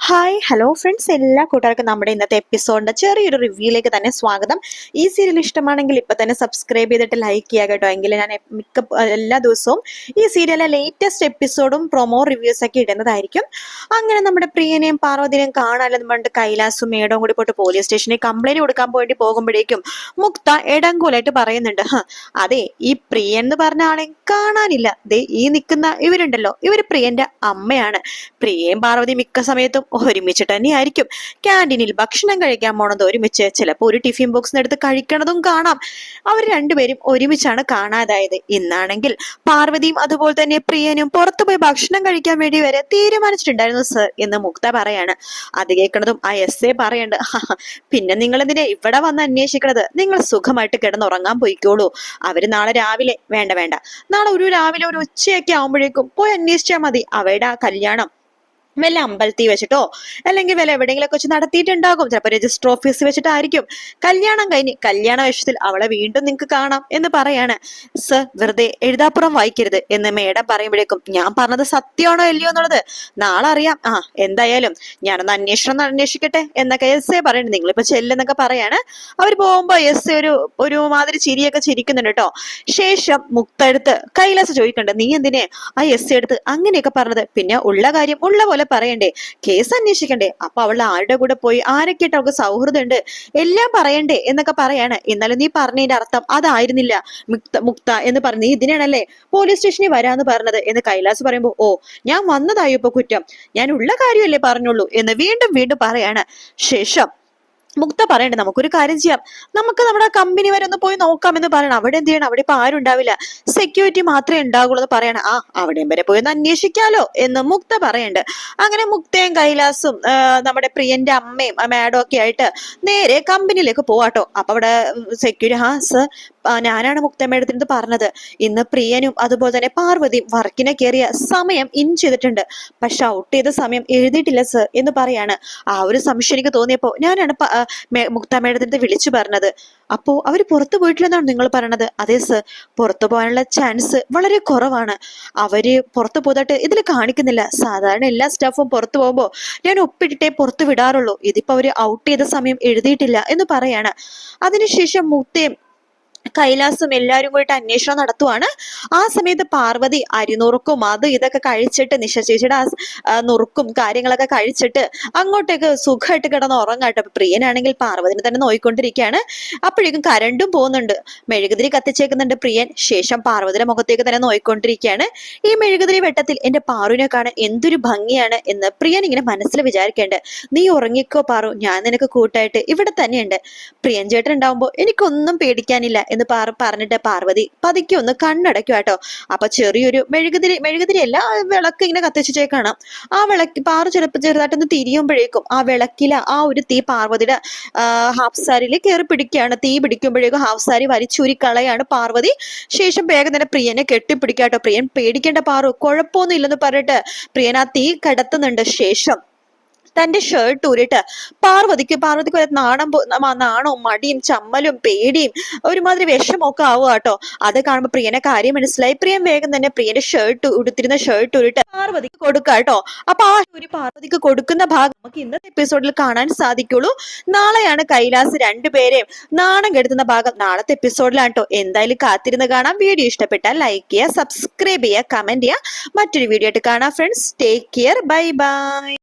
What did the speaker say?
Hi hello friends എല്ലാ കൂട്ടുകാർക്കും നമ്മുടെ ഇന്നത്തെ എപ്പിസോഡിന്റെ ചെറിയൊരു റിവ്യൂയിലേക്ക് തന്നെ സ്വാഗതം. ഈ സീരിയൽ ഇഷ്ടമാണെങ്കിൽ ഇപ്പൊ തന്നെ സബ്സ്ക്രൈബ് ചെയ്തിട്ട് ലൈക്ക് ചെയ്യുക കേട്ടോ. എങ്കിൽ ഞാൻ മിക്ക എല്ലാ ദിവസവും ഈ സീരിയലിലെ ലേറ്റസ്റ്റ് എപ്പിസോഡും പ്രൊമോ റിവ്യൂസ് ഒക്കെ ഇടുന്നതായിരിക്കും. അങ്ങനെ നമ്മുടെ പ്രിയനെയും പാർവതിനെയും കാണാനെന്ന് പറഞ്ഞിട്ട് കൈലാസും മേടവും കൂടി പോയിട്ട് പോലീസ് സ്റ്റേഷനിൽ കംപ്ലൈന്റ് കൊടുക്കാൻ വേണ്ടി പോകുമ്പോഴേക്കും മുക്ത എടങ്കൂലായിട്ട് പറയുന്നുണ്ട്. അതെ ഈ പ്രിയൻ എന്ന് പറഞ്ഞ ആളെ കാണാനില്ല. ദേ ഈ നിൽക്കുന്ന ഇവരുണ്ടല്ലോ. ഇവർ പ്രിയന്റെ അമ്മയാണ്. പ്രിയയും പാർവതി മിക്ക സമയത്തും ഒരുമിച്ചിട്ട് തന്നെയായിരിക്കും. ക്യാന്റീനിൽ ഭക്ഷണം കഴിക്കാൻ പോണത് ഒരുമിച്ച് ചിലപ്പോൾ ഒരു ടിഫിൻ ബോക്സിന് എടുത്ത് കഴിക്കണതും കാണാം. അവർ രണ്ടുപേരും ഒരുമിച്ചാണ് കാണാതായത്. ഇന്നാണെങ്കിൽ പാർവതിയും അതുപോലെ തന്നെ പ്രിയനും പുറത്തുപോയി ഭക്ഷണം കഴിക്കാൻ വേണ്ടി വരെ തീരുമാനിച്ചിട്ടുണ്ടായിരുന്നു സർ എന്ന് മുക്ത പറയാണ്. അത് കേൾക്കണതും ആ എസ് എ പറയണ്ട്. പിന്നെ നിങ്ങൾ എന്തിനാ ഇവിടെ വന്ന് അന്വേഷിക്കണത്? നിങ്ങൾ സുഖമായിട്ട് കിടന്നുറങ്ങാൻ പോയിക്കോളൂ. അവർ നാളെ രാവിലെ വേണ്ട വേണ്ട. നാളെ ഒരു രാവിലെ ഒരു ഉച്ചയൊക്കെ ആവുമ്പോഴേക്കും പോയി അന്വേഷിച്ചാൽ മതി. അവയുടെ ആ കല്യാണം വല്ല അമ്പലത്തിൽ വെച്ചിട്ടോ അല്ലെങ്കിൽ വല്ല എവിടെയെങ്കിലൊക്കെ വെച്ച് നടത്തിയിട്ടുണ്ടാകും. ചിലപ്പോൾ രജിസ്റ്റർ ഓഫീസിൽ വെച്ചിട്ടായിരിക്കും. കല്യാണം കഴിഞ്ഞ് കല്യാണ വേഷത്തിൽ അവളെ വീണ്ടും നിങ്ങൾക്ക് കാണാം എന്ന് പറയാണ്. സർ വെറുതെ എഴുതാപ്പുറം വായിക്കരുത് എന്ന് മേഡം പറയുമ്പോഴേക്കും ഞാൻ പറഞ്ഞത് സത്യമാണോ അല്ലയോ എന്നുള്ളത് നാളെ അറിയാം. ആ എന്തായാലും ഞാനൊന്ന് അന്വേഷണം അന്വേഷിക്കട്ടെ എന്നൊക്കെ എസ് എ പറയുന്നത് നിങ്ങളിപ്പോ ചെല്ലെന്നൊക്കെ പറയാണ്. അവർ പോകുമ്പോ എസ് എ ഒരു ഒരു മാതിരി ചിരിയൊക്കെ ചിരിക്കുന്നുണ്ട് കേട്ടോ. ശേഷം മുക്തെടുത്ത് കൈലാസ് ചോദിക്കണ്ട് നീ എന്തിനെ ആ എസ് എടുത്ത് അങ്ങനെയൊക്കെ പറഞ്ഞത്? പിന്നെ ഉള്ള കാര്യം ഉള്ള പോലെ പറയണ്ടേ? കേസ് അന്വേഷിക്കണ്ടേ? അപ്പൊ അവൾ ആരുടെ കൂടെ പോയി? ആരൊക്കെയായിട്ട് അവൾക്ക് സൗഹൃദം ഉണ്ട് എല്ലാം പറയണ്ടേ എന്നൊക്കെ പറയാണ്. എന്നാലും നീ പറഞ്ഞതിന്റെ അർത്ഥം അതായിരുന്നില്ല. മുക്ത മുക്ത എന്ന് പറഞ്ഞു നീ ഇതിനാണല്ലേ പോലീസ് സ്റ്റേഷനിൽ വരാന്ന് പറഞ്ഞത് എന്ന് കൈലാസ് പറയുമ്പോൾ ഓ ഞാൻ വന്നതായോ ഇപ്പൊ കുറ്റം? ഞാൻ ഉള്ള കാര്യമല്ലേ പറഞ്ഞുള്ളൂ എന്ന് വീണ്ടും വീണ്ടും പറയാണ്. ശേഷം മുക്ത പറയണ്ടേ നമുക്കൊരു കാര്യം ചെയ്യാം. നമുക്ക് നമ്മുടെ കമ്പനി വരെ ഒന്ന് പോയി നോക്കാമെന്ന് പറയണം. അവിടെ എന്ത് ചെയ്യണം? അവിടെ ഇപ്പൊ ആരും ഉണ്ടാവില്ല. സെക്യൂരിറ്റി മാത്രമേ ഉണ്ടാകുള്ളൂ എന്ന് പറയണം. ആ അവിടെയും വരെ പോയി ഒന്ന് അന്വേഷിക്കാലോ എന്ന് മുക്ത പറയണ്ട്. അങ്ങനെ മുക്തയും കൈലാസും നമ്മുടെ പ്രിയന്റെ അമ്മയും മാഡം ഒക്കെ ആയിട്ട് നേരെ കമ്പനിയിലേക്ക് പോവാട്ടോ. അപ്പൊ അവിടെ സെക്യൂരിറ്റി ആ സർ ഞാനാണ് മുക്ത മേഡത്തിനത് പറഞ്ഞത്. ഇന്ന് പ്രിയനും അതുപോലെ തന്നെ പാർവതിയും വർക്കിനെ കയറിയ സമയം ഇൻ ചെയ്തിട്ടുണ്ട്. പക്ഷെ ഔട്ട് ചെയ്ത സമയം എഴുതിയിട്ടില്ല സർ എന്ന് പറയാണ്. ആ ഒരു സംശയം എനിക്ക് തോന്നിയപ്പോ ഞാനാണ് പ- ആ, മേ- മുക്ത മേഡത്തിനത് വിളിച്ചു പറഞ്ഞത്. അപ്പോ അവർ പുറത്തു പോയിട്ടില്ലെന്നാണ് നിങ്ങൾ പറയണത്? അതെ സർ പുറത്തു പോകാനുള്ള ചാൻസ് വളരെ കുറവാണ്. അവർ പുറത്തു പോയിട്ട് ഇതിൽ കാണിക്കുന്നില്ല. സാധാരണ എല്ലാ സ്റ്റാഫും പുറത്തു പോകുമ്പോൾ ഞാൻ ഒപ്പിട്ടിട്ടേ പുറത്തു വിടാറുള്ളൂ. ഇതിപ്പോ അവർ ഔട്ട് ചെയ്ത സമയം എഴുതിയിട്ടില്ല എന്ന് പറയാണ്. അതിനുശേഷം മുക്തയും കൈലാസും എല്ലാവരും കൂടിയിട്ട് അന്വേഷണം നടത്തുവാണ്. ആ സമയത്ത് പാർവതി അരിനുറുക്കും അത് ഇതൊക്കെ കഴിച്ചിട്ട് നിശ ചേച്ചിയുടെ ആ നുറുക്കും കാര്യങ്ങളൊക്കെ കഴിച്ചിട്ട് അങ്ങോട്ടേക്ക് സുഖമായിട്ട് കിടന്ന് ഉറങ്ങാട്ടോ. പ്രിയനാണെങ്കിൽ പാർവതിനെ തന്നെ നോയിക്കൊണ്ടിരിക്കുകയാണ്. അപ്പോഴേക്കും കരണ്ടും പോകുന്നുണ്ട്. മെഴുകുതിരി കത്തിച്ചേക്കുന്നുണ്ട് പ്രിയൻ. ശേഷം പാർവതിയുടെ മുഖത്തേക്ക് തന്നെ നോയിക്കൊണ്ടിരിക്കുകയാണ്. ഈ മെഴുകുതിരി വെട്ടത്തിൽ എന്റെ പാറുവിനെ കാണാൻ എന്തൊരു ഭംഗിയാണ് എന്ന് പ്രിയൻ ഇങ്ങനെ മനസ്സിൽ വിചാരിക്കേണ്ട. നീ ഉറങ്ങിക്കോ പാറു. ഞാൻ നിനക്ക് കൂട്ടായിട്ട് ഇവിടെ തന്നെയുണ്ട്. പ്രിയൻ ചേട്ടൻ ഉണ്ടാവുമ്പോൾ എനിക്കൊന്നും പേടിക്കാനില്ല എന്ന് പാർ പറഞ്ഞിട്ട് പാർവതി പതുക്കെ ഒന്ന് കണ്ണടയ്ക്കും കേട്ടോ. അപ്പൊ ചെറിയൊരു മെഴുകുതിരി മെഴുകുതിരി ആ വിളക്ക് ഇങ്ങനെ കത്തിച്ചേ കാണാം. ആ വിളക്ക് പാറ ചിലപ്പോൾ ചെറുതായിട്ടൊന്ന് തിരിയുമ്പോഴേക്കും ആ വിളക്കില ആ ഒരു തീ പാർവതിയുടെ ഹാഫ് സാരിയിൽ കയറി പിടിക്കുകയാണ്. തീ പിടിക്കുമ്പോഴേക്കും ഹാഫ് സാരി വലിച്ചൂരി കളയാണ് പാർവതി. ശേഷം വേഗം തന്നെ പ്രിയനെ കെട്ടിപ്പിടിക്കാട്ടോ പ്രിയൻ പേടിക്കേണ്ട പാറു കുഴപ്പമൊന്നും ഇല്ലെന്ന് പറഞ്ഞിട്ട് പ്രിയൻ ആ തീ കടത്തുന്നുണ്ട്. ശേഷം തന്റെ ഷർട്ട് ഊരിട്ട് പാർവതിക്ക് പാർവതിക്ക് ഒരു നാണം നാണവും മടിയും ചമ്മലും പേടിയും ഒരുമാതിരി വിഷമൊക്കെ ആവുക കേട്ടോ. അത് കാണുമ്പോൾ പ്രിയനെ കാര്യം മനസ്സിലായി. പ്രിയം വേഗം തന്നെ പ്രിയന്റെ ഷർട്ട് ഉടുത്തിരുന്ന ഷർട്ട് ഊരിട്ട് പാർവതിക്ക് കൊടുക്കുക കേട്ടോ. അപ്പൊ ആ ഒരു പാർവതിക്ക് കൊടുക്കുന്ന ഭാഗം നമുക്ക് ഇന്നത്തെ എപ്പിസോഡിൽ കാണാൻ സാധിക്കുള്ളൂ. നാളെയാണ് കൈലാസ് രണ്ടുപേരെയും നാണം കെടുത്തുന്ന ഭാഗം നാളത്തെ എപ്പിസോഡിലാണ് കേട്ടോ. എന്തായാലും കാത്തിരുന്ന് കാണാം. വീഡിയോ ഇഷ്ടപ്പെട്ടാൽ ലൈക്ക് ചെയ്യുക സബ്സ്ക്രൈബ് ചെയ്യുക കമന്റ് ചെയ്യുക. മറ്റൊരു വീഡിയോ ആയിട്ട് കാണാം friends take care bye bye